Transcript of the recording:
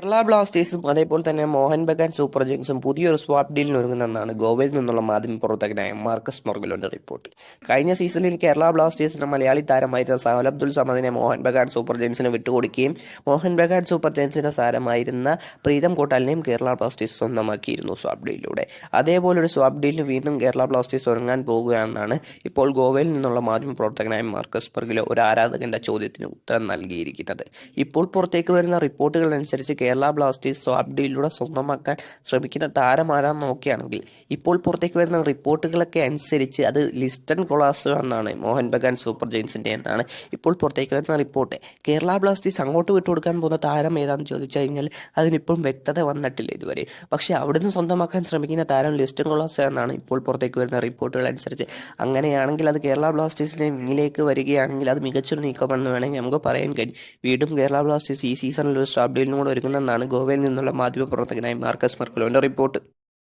കേരള ബ്ലാസ്റ്റേഴ്സും അതേപോലെ തന്നെ മോഹൻ ബഗാൻ സൂപ്പർ ജിങ്സും പുതിയൊരു സ്വാപ്പ് ഡീലിന് ഒരുങ്ങുന്നെന്നാണ് ഗോവയിൽ നിന്നുള്ള മാധ്യമ പ്രവർത്തകനായ മാർക്കസ് മൊർഗലോന്റെ റിപ്പോർട്ട് കഴിഞ്ഞ സീസണിൽ കേരള ബ്ലാസ്റ്റേഴ്സിന്റെ മലയാളി താരമായിരുന്ന സഹൽ അബ്ദുൽ സമദിനെ മോഹൻ ബഗാൻ സൂപ്പർ ജയൻസിന് വിട്ടുകൊടുക്കുകയും മോഹൻ ബഗാൻ സൂപ്പർ ജയൻസിന്റെ സാരമായിരുന്ന പ്രീതം കോട്ടാലിനെയും കേരള ബ്ലാസ്റ്റേഴ്സ് സ്വന്തമാക്കിയിരുന്നു സ്വാപ്പ് ഡീലിലൂടെ അതേപോലെ ഒരു സ്വാപ്പ് ഡീലിന് വീണ്ടും കേരള ബ്ലാസ്റ്റേഴ്സ് ഒരുങ്ങാൻ പോകുകയാണെന്നാണ് ഇപ്പോൾ ഗോവയിൽ നിന്നുള്ള മാധ്യമ പ്രവർത്തകനായ മാർക്കസ് മൊർഗലോ ഒരു ആരാധകന്റെ ചോദ്യത്തിന് ഉത്തരം നൽകിയിരിക്കുന്നത്. ഇപ്പോൾ പുറത്തേക്ക് വരുന്ന റിപ്പോർട്ടുകൾ അനുസരിച്ച് കേരള ബ്ലാസ്റ്റേഴ്സ് സ്വാപ് ഡീലിലൂടെ സ്വന്തമാക്കാൻ ശ്രമിക്കുന്ന താരമാരാന്ന് നോക്കുകയാണെങ്കിൽ ഇപ്പോൾ പുറത്തേക്ക് വരുന്ന റിപ്പോർട്ടുകളൊക്കെ അനുസരിച്ച് അത് ലിസ്റ്റൺ കൊളാസ് എന്നാണ് മോഹൻ ബഗാൻ സൂപ്പർ ജെയിൻസിന്റെ എന്നാണ് ഇപ്പോൾ പുറത്തേക്ക് വരുന്ന റിപ്പോർട്ട്. കേരള ബ്ലാസ്റ്റേഴ്സ് അങ്ങോട്ട് വിട്ടുകൊടുക്കാൻ പോകുന്ന താരം ഏതാണെന്ന് ചോദിച്ചു കഴിഞ്ഞാൽ അതിനിപ്പം വ്യക്തത വന്നിട്ടില്ല ഇതുവരെ. പക്ഷേ അവിടുന്ന് സ്വന്തമാക്കാൻ ശ്രമിക്കുന്ന താരം ലിസ്റ്റൺ കൊളാസ് എന്നാണ് ഇപ്പോൾ പുറത്തേക്ക് വരുന്ന റിപ്പോർട്ടുകൾ അനുസരിച്ച്. അങ്ങനെയാണെങ്കിൽ അത് കേരള ബ്ലാസ്റ്റേഴ്സിന്റെ മുന്നിലേക്ക് വരികയാണെങ്കിൽ അത് മികച്ചൊരു നീക്കമെന്ന് വേണമെങ്കിൽ നമുക്ക് പറയാൻ കഴിയും. വീണ്ടും കേരള ബ്ലാസ്റ്റേഴ്സ് ഈ സീസണിൽ ഒരു സ്റ്റാബ്ഡിയിലും കൂടെ ഒരുങ്ങുന്നെന്നാണ് ഗോവയിൽ നിന്നുള്ള മാധ്യമപ്രവർത്തകനായ മാർക്കസ് മർക്കുലോന്റെ റിപ്പോർട്ട്.